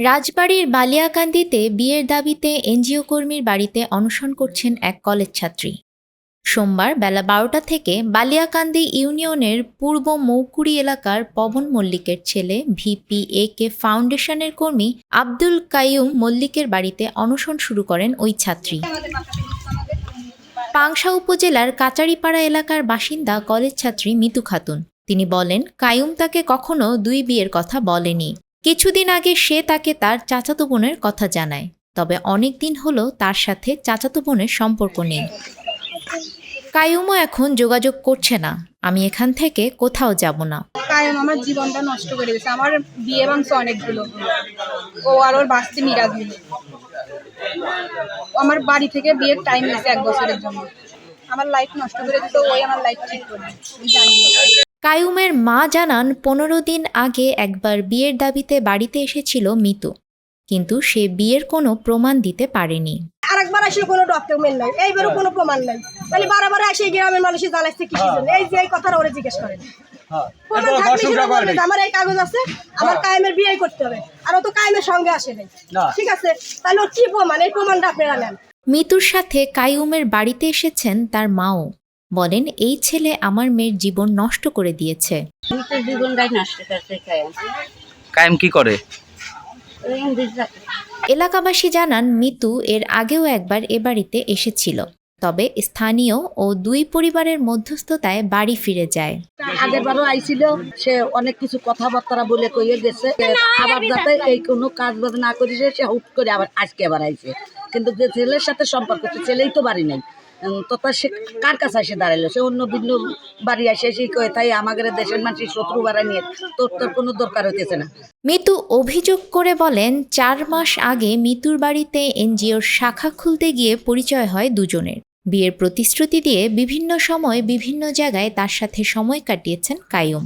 রাজবাড়ির বালিয়াকান্দিতে বিয়ের দাবিতে এনজিও কর্মীর বাড়িতে অনশন করছেন এক কলেজ ছাত্রী। সোমবার বেলা বারোটা থেকে বালিয়াকান্দি ইউনিয়নের পূর্ব মৌকুড়ি এলাকার পবন মল্লিকের ছেলে ভিপি এ কে ফাউন্ডেশনের কর্মী আব্দুল কাইয়ুম মল্লিকের বাড়িতে অনশন শুরু করেন ওই ছাত্রী। পাংশা উপজেলার কাচারিপাড়া এলাকার বাসিন্দা কলেজ ছাত্রী মিতু খাতুন। তিনি বলেন, কায়ুম তাকে কখনো দুই বিয়ের কথা বলেনি। কিছুদিন আগে সে তাকে তার চাচাতো বোনের কথা জানায়। তবে অনেক দিন হলো তার সাথে চাচাতো বোনের সম্পর্ক নেই। কায়ুমও এখন যোগাযোগ করছে না। আমি এখান থেকে কোথাও যাব না। কায়েম আমার জীবনটা নষ্ট করে আমার বিয়ে অনেকগুলো। ও আর ওর মিরাজ আমার বাড়ি থেকে বিয়ের টাইম নিয়েছে এক বছরের জন্য। আমার লাইফ নষ্ট করে দিত ওই আমার লাইফ ঠিক করে জানি কায়ুমের মা জানান পনেরো দিন আগে একবার বিয়ের দাবিতে বাড়িতে এসেছিল মিতু। কিন্তু সে বিয়ের কোনো প্রমাণ দিতে পারেনি। আরেকবার আসলে কোনো ডকুমেন্ট নাই এইবারও কোনো প্রমাণ নাই। তাহলে বারবার আসে গ্রামের মানুষই জানাচ্ছে কি জন্য? এই যে এই কথাটা ওরা জিজ্ঞেস করেন প্রমাণ থাকলে সেটা বলবে যে আমার এই কাগজ আছে আমার কায়েমের বিয়ে করতে হবে। আর ও তো কায়েমের সঙ্গে আসে নাই। ঠিক আছে? তাহলে ওর কি প্রমাণ? এই প্রমাণটা আপনারা নেন। মিতুর সাথে বাড়িতে এসেছেন তার মাও। বলেন এই ছেলে আমার মেয়ের জীবন নষ্ট করে দিয়েছে। জীবনটাই নষ্ট করতে কায়েম। কি করে? এলাকাবাসী জানান মিতু এর আগেও একবার এ বাড়িতে এসেছিল। তবে স্থানীয় ও দুই পরিবারের মধ্যস্থতায় বাড়ি ফিরে যায়। আগের বারও আইছিল সে অনেক কিছু কথাবার্তা বলে কইয়ে গেছে আবার যাতে এই কোনো কাজ বাজ না করেছে সে হুট করে আবার আজকে আবার আইছে। কিন্তু যে ছেলের সাথে সম্পর্ক সে ছেলেই তো বাড়ি নাই। তো তা সে কার কাছে এসে দাঁড়াইলো? সে অন্য ভিন্ন বাড়ি আসে সেই কয়ে তাই আমাদের দেশের মানুষের শত্রু বাড়া নিয়ে তোর তোর কোনো দরকার হইতেছে না। মিতু অভিযোগ করে বলেন চার মাস আগে মিতুর বাড়িতে এনজিওর শাখা খুলতে গিয়ে পরিচয় হয় দুজনের। বিয়ের প্রতিশ্রুতি দিয়ে বিভিন্ন সময় বিভিন্ন জায়গায় তার সাথে সময় কাটিয়েছেন কায়ুম।